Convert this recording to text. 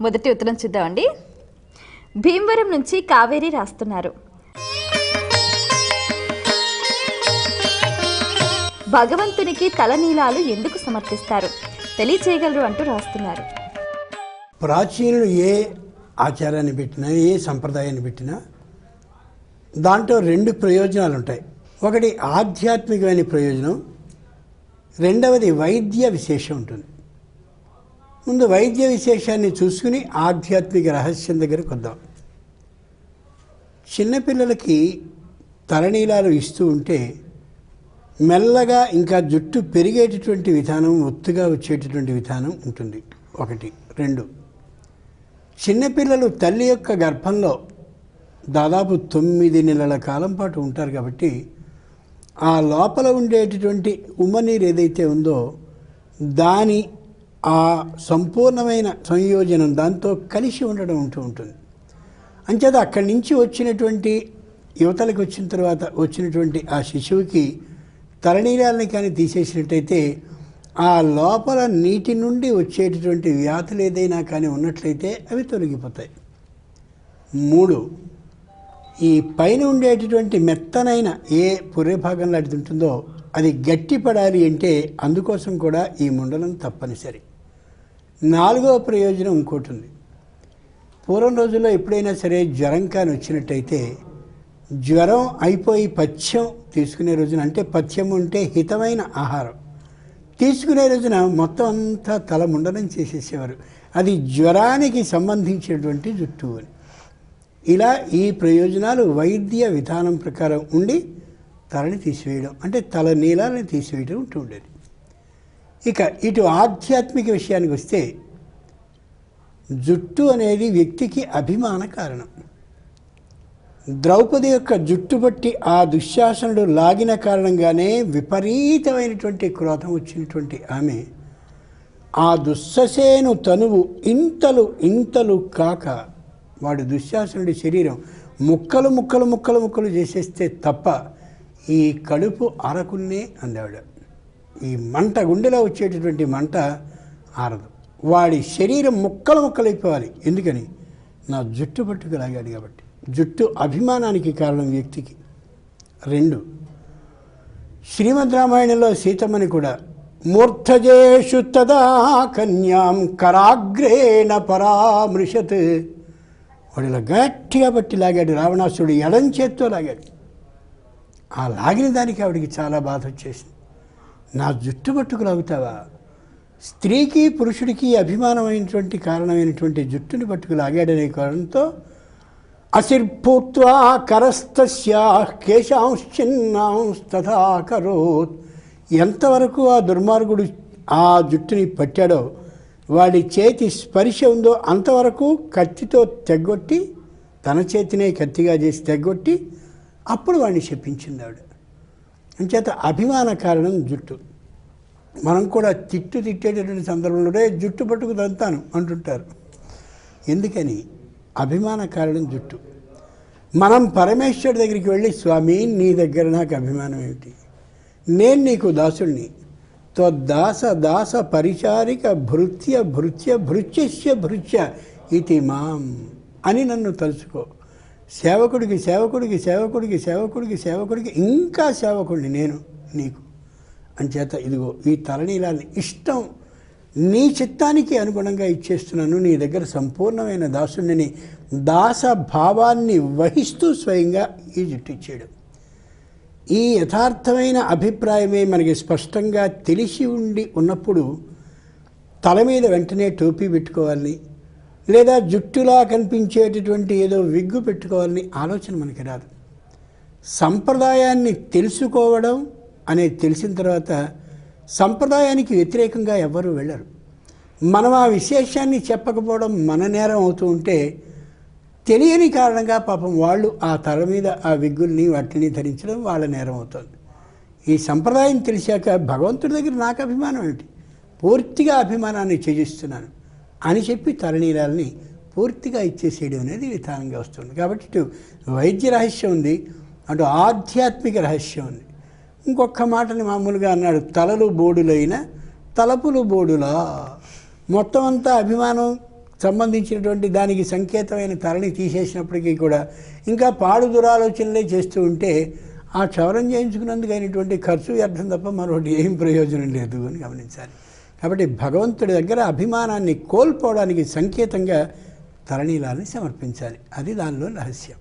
మొదటి ఉత్తరం చూద్దామండి. భీమవరం నుంచి కావేరి రాస్తున్నారు. భగవంతునికి తలనీలాలు ఎందుకు సమర్పిస్తారు? తెలియచేయగలరు అంటూ రాస్తున్నారు. ప్రాచీనులు ఏ ఆచారాన్ని పెట్టినా ఏ సంప్రదాయాన్ని పెట్టినా దాంట్లో రెండు ప్రయోజనాలు ఉంటాయి ఒకటి ఆధ్యాత్మికమైన ప్రయోజనం రెండవది వైద్య విశేషం ఉంటుంది. ముందు వైద్య విశేషాన్ని చూసుకుని ఆధ్యాత్మిక రహస్యం దగ్గరకు వద్దాం. చిన్నపిల్లలకి తలనీలాలు ఇస్తూ ఉంటే మెల్లగా ఇంకా జుట్టు పెరిగేటటువంటి విధానం ఒత్తుగా వచ్చేటటువంటి విధానం ఉంటుంది. ఒకటి. రెండు. చిన్నపిల్లలు తల్లి యొక్క గర్భంలో దాదాపు తొమ్మిది నెలల కాలం పాటు ఉంటారు కాబట్టి ఆ లోపల ఉండేటటువంటి ఉమ్మనీరు ఏదైతే ఉందో దాని ఆ సంపూర్ణమైన సంయోజనం దాంతో కలిసి ఉండడం ఉంటూ ఉంటుంది. అంచేత అక్కడి నుంచి వచ్చినటువంటి యువతలకు వచ్చిన తర్వాత వచ్చినటువంటి ఆ శిశువుకి తలనీరాలని కానీ తీసేసినట్టయితే ఆ లోపల నీటి నుండి వచ్చేటటువంటి వ్యాధులు ఏదైనా కానీ ఉన్నట్లయితే అవి తొలగిపోతాయి. మూడు ఈ పైన ఉండేటటువంటి మెత్తనైన ఏ పుర్రె భాగం లాంటిది ఉంటుందో అది గట్టిపడాలి అంటే అందుకోసం కూడా ఈ ముండలం తప్పనిసరి. నాలుగవ ప్రయోజనం ఇంకోటి ఉంది. పూర్వం రోజుల్లో ఎప్పుడైనా సరే జ్వరం కానీ వచ్చినట్టయితే జ్వరం అయిపోయి పథ్యం తీసుకునే రోజున అంటే పథ్యం ఉంటే హితమైన ఆహారం. తీసుకునే రోజున మొత్తం అంతా తల ముండనం చేసేసేవారు. అది జ్వరానికి సంబంధించినటువంటి జుట్టు అని. ఇలా ఈ ప్రయోజనాలు వైద్య విధానం ప్రకారం ఉండి తలని తీసివేయడం అంటే తల నీలాలని తీసివేయడం ఉంటూ ఉండేది. ఇక ఇటు ఆధ్యాత్మిక విషయానికి వస్తే జుట్టు అనేది వ్యక్తికి అభిమాన కారణం. ద్రౌపది యొక్క జుట్టు బట్టి ఆ దుశ్శాసనుడు లాగిన కారణంగానే విపరీతమైనటువంటి క్రోధం వచ్చినటువంటి ఆమె ఆ దుస్ససేను తనువు ఇంతలు ఇంతలు కాక వాడు దుశ్శాసనుడి శరీరం ముక్కలు ముక్కలు ముక్కలు ముక్కలు చేసేస్తే తప్ప ఈ కడుపు అరకున్నే అందావిడ ఈ మంట గుండెలో వచ్చేటటువంటి మంట ఆరదు. వాడి శరీరం ముక్కలు ముక్కలైపోవాలి ఎందుకని? నా జుట్టు పట్టుకు లాగాడు కాబట్టి. జుట్టు అభిమానానికి కారణం వ్యక్తికి. రెండు శ్రీమద్ రామాయణంలో సీతమ్మని కూడా మూర్ధజేషు తదా కన్యాం కరాగ్రేణ పరామృషత్ వాడు ఇలా గట్టిగా పట్టి లాగాడు. రావణాసుడు ఎడం చేత్తో లాగాడు. ఆ లాగిన దానికి ఆవిడికి చాలా బాధ వచ్చేసింది. నా జుట్టు పట్టుకు లాగుతావా? స్త్రీకి పురుషుడికి అభిమానమైనటువంటి కారణమైనటువంటి జుట్టుని పట్టుకు లాగాడనే కారణంతో అసిర్భూత్వా కరస్తస్యా కేశాంశ్చిన్నాంస్తథా కరోత్ ఎంతవరకు ఆ దుర్మార్గుడు ఆ జుట్టుని పట్టాడో వాడి చేతి స్పర్శ ఉందో అంతవరకు కత్తితో తెగ్గొట్టి తన చేతినే కత్తిగా చేసి తెగ్గొట్టి అప్పుడు వాడిని చెప్పించింది ఆవిడ అంచేత అభిమాన కారణం జుట్టు. మనం కూడా తిట్టు తిట్టేటటువంటి సందర్భంలోనే జుట్టు పట్టుకు దంతాను అంటుంటారు. ఎందుకని? అభిమాన కారణం జుట్టు. మనం పరమేశ్వరుడి దగ్గరికి వెళ్ళి స్వామి నీ దగ్గర నాకు అభిమానం ఏమిటి? నేను నీకు దాసుణ్ణి. త్వదాస దాస పరిచారిక భృత్య భృత్య భృత్యస్య భృత్య ఇది మాం అని నన్ను తలుచుకో. సేవకుడికి సేవకుడికి సేవకుడికి సేవకుడికి సేవకుడికి ఇంకా సేవకుడిని నేను నీకు. అంచేత ఇదిగో ఈ తలనీలాన్ని ఇష్టం నీ చిత్తానికి అనుగుణంగా ఇచ్చేస్తున్నాను. నీ దగ్గర సంపూర్ణమైన దాసుని దాస భావాన్ని వహిస్తూ స్వయంగా ఈ జుట్టు ఈ యథార్థమైన అభిప్రాయమే మనకి స్పష్టంగా తెలిసి ఉండి ఉన్నప్పుడు తల మీద వెంటనే టోపీ పెట్టుకోవాలి. లేదా జుట్టులా కనిపించేటటువంటి ఏదో విగ్గు పెట్టుకోవాలని ఆలోచన మనకి రాదు. సంప్రదాయాన్ని తెలుసుకోవడం అనేది తెలిసిన తర్వాత సంప్రదాయానికి వ్యతిరేకంగా ఎవరు వెళ్ళరు. మనం ఆ విశేషాన్ని చెప్పకపోవడం మన నేరం అవుతూ ఉంటే తెలియని కారణంగా పాపం వాళ్ళు ఆ తల మీద ఆ విగ్గుల్ని వాటిని ధరించడం వాళ్ళ నేరం అవుతుంది. ఈ సంప్రదాయం తెలిసాక భగవంతుడి దగ్గర నాకు అభిమానం ఏంటి పూర్తిగా అభిమానాన్ని త్యజిస్తున్నాను. అని చెప్పి తరణీలాలని పూర్తిగా ఇచ్చేసేయడం అనేది విధానంగా వస్తుంది. కాబట్టి ఇటు వైద్య రహస్యం ఉంది అటు ఆధ్యాత్మిక రహస్యం ఉంది. ఇంకొక మాటని మామూలుగా అన్నాడు తలలు బోడులైన తలపులు బోడులా. మొత్తం అంతా అభిమానం సంబంధించినటువంటి దానికి సంకేతమైన తరణి తీసేసినప్పటికీ కూడా ఇంకా పాడు దురాలోచనలే చేస్తూ ఉంటే ఆ క్షవరం చేయించుకున్నందుకు అయినటువంటి ఖర్చు వ్యర్థం తప్ప మరొకటి ఏం ప్రయోజనం లేదు అని గమనించాలి. కాబట్టి భగవంతుడి దగ్గర అభిమానాన్ని కోల్పోవడానికి సంకేతంగా తరణీలాన్ని సమర్పించాలి. అది దానిలో రహస్యం.